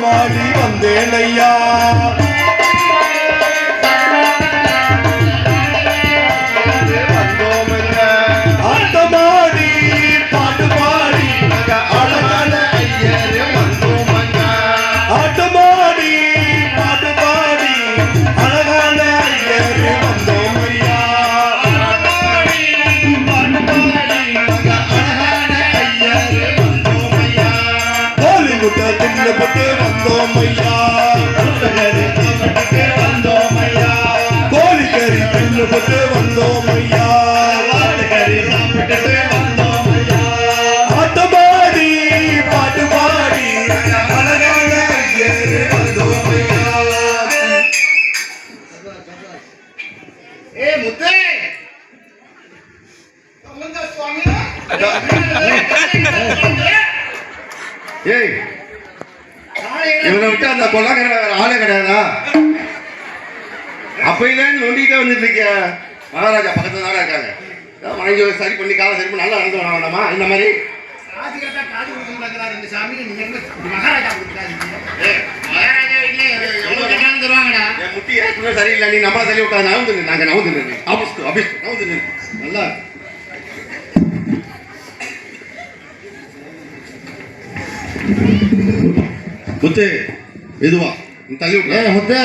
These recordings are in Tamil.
மாடி வந்தேன் ஐயா ஆட்டமாடி பாட்டு பாடி அழகான ஐயரே வந்தோமங்க ஆட்டமாடி பாட்டு பாடி அழகான ஐயரே வந்தோம் ஐயா ஆட்டமாடி பாட்டு பாடி அழகான ஐயரே வந்தோம் ஐயா கோழி முட்டை தின்னப்பட்டு வந்தோம் ஐயா தின்னப்பட்டு வந்தோம் ஐயா கோழிக்கறி தின்னப்பட்டு வந்தோம் ஐயா கறி சாப்பிட்டுட்டு வந்தோம் ஐயா ஆட்டமாடி பாட்டு பாடி. அழகான ஐயரே வந்தோம் ஐயா ஏ முத்தே! சுவாமி. ஏய் இவனை விட்டு அந்த கொள்ளக்கார வேற ஆளே கிடையாதா? அப்பையிலேருந்து நொண்டிக்கிட்டே வந்துட்டு இருக்க மகாராஜா பக்கத்துல தானே இருக்காங்க. ஒரு சரி பண்ணி காலம் சரி பண்ணி நல்லா நடந்து வர வேண்டாமா இந்த மாதிரி? முட்டி ஏற்கனவே சரியில்லை. நீ நம்மள தள்ளி விட்டா நவுந்து. நாங்க நவுந்து நின்று ஆபீஸ் ஆபீஸ் நவுந்து நின்று. நல்லா மெதுவா. நீ தள்ளி விட்டு ஏய் முத்து.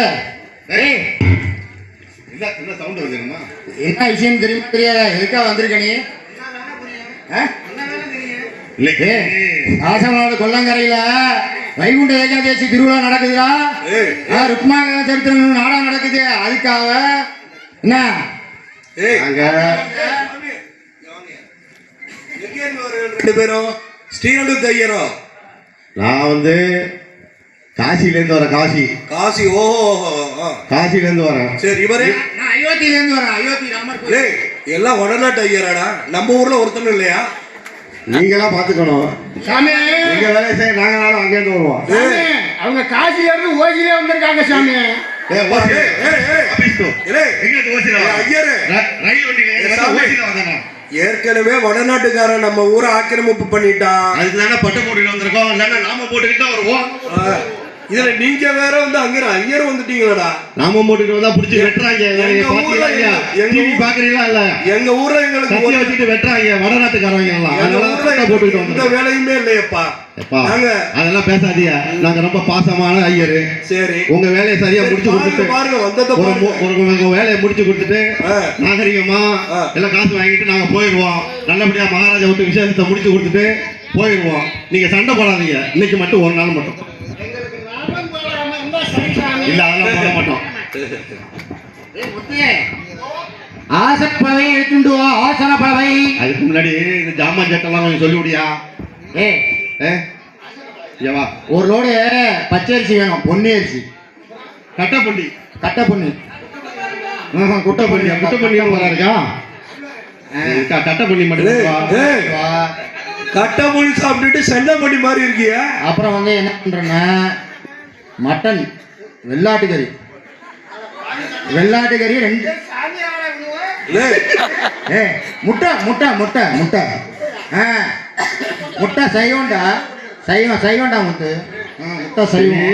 ஏய். என்ன என்ன சவுண்ட் வந்துருமா என்ன விஷயம் தெரியுமா தெரியாதா? எதுக்கா வந்திருக்க நீ? ஆ? இன்னைக்கு ஆசமனோட கொல்லங்கரையில வைகுண்ட ஏகாதேசி திருவிழா நடக்குதுடா. ஏய். ஆ, ருக்மாங்க சரித்திரம் நாடகம் நடக்குது. அதுக்காக. என்ன? ஏய். நாங்க ரெண்டு பேரும் ஸ்ரீரண்டு ஐயரும் நான் வந்து காசில இருந்து வரேன் காசி காசி ஓஹோ ஆ. காசில இருந்து வரேன் சரி இவரே? நான் அயோத்தியில இருந்து வரேன். அயோத்தி ராமர் கோயில். ஏய் எல்லாம் வடநாட்டு ஐயராடா. நம்ம ஊர்ல ஒருத்தனும் இல்லையா? நீங்களாம் பாத்துக்கணும் சாமி! எங்க வேலை செய்ய நாங்க நாளும் அங்கே இருந்து வருவோம் அவங்க காசில இருந்து ஓசிலே வந்திருக்காங்க சாமி. ஏற்கனவே வடநாட்டுக்காரன் நம்ம ஊரை ஆக்கிரமிப்பு பண்ணிட்டான். அதுக்கு தானே பட்டை போட்டுட்டு வந்திருக்கோம். இல்லைன்னா நாம போட்டுக்கிட்டு வருவோம். இதுல நீங்க வேற வந்து அங்க ஐயர் வந்துட்டீங்களடா. நாம போட்டுட்டு வந்தா புடிச்சு வெட்டுறாங்க. எங்க ஊர்ல? எங்க பாக்குறீங்களா? இல்ல? எங்க ஊர்ல எங்களுக்கு வச்சுட்டு வெட்டுறாங்க. வடநாட்டுக்காரங்க எல்லாம். போட்டுக்கிட்டு வந்திருக்கோம் வேலையுமே இல்லையப்பா. அதெல்லாம் பேசாதீங்க. நாங்க ரொம்ப பாசமான ஐயரு. சரி. உங்க வேலையை சரியா சரி, முடிச்சு கொடுத்துட்டு வேலையை முடிச்சு கொடுத்துட்டு. நாகரிகமா. எல்லாம் காசு வாங்கிட்டு நாங்க போயிடுவோம் நல்லபடியா மகாராஜா விட்டு விசேஷத்தை முடிச்சு கொடுத்துட்டு போயிடுவோம் நீங்க சண்டை போடாதீங்க. இன்னைக்கு மட்டும் ஒரு நாள் மட்டும் எங்களுக்கு லாபம் போடாம இருந்தா சரி சாமி இல்ல அதெல்லாம் போட மாட்டோம். ஆசப்பவை எடுத்துட்டு வா ஆசன பவை அதுக்கு முன்னாடி இந்த ஜாமான் சட்டெல்லாம் கொஞ்சம் சொல்லி விடியா ஏ? ஏ இங்க வா. ஒரு லோடு பச்சரிசி வேணும். பொன்னி அரிசி கட்டை பொன்னி ம்ஹும், குட்டை பொன்னி குட்டப்பண்ணி வர இருக்கா? இருக்கா, கட்டப்பண்ணி மட்டும். கட்டை மொழி சாப்பிட்டுட்டு செண்டை மாதிரி இருக்கிய. அப்புறம் வந்து என்ன பண்றேன்னா மட்டன். வெள்ளாட்டு கறி வெள்ளாட்டு கறி ரெண்டு ஏ முட்டை முட்டை முட்டை முட்டை. ஆ முட்டை சைவம்டா சைவம் சைவம்டா முத்து. முட்டை சைவம்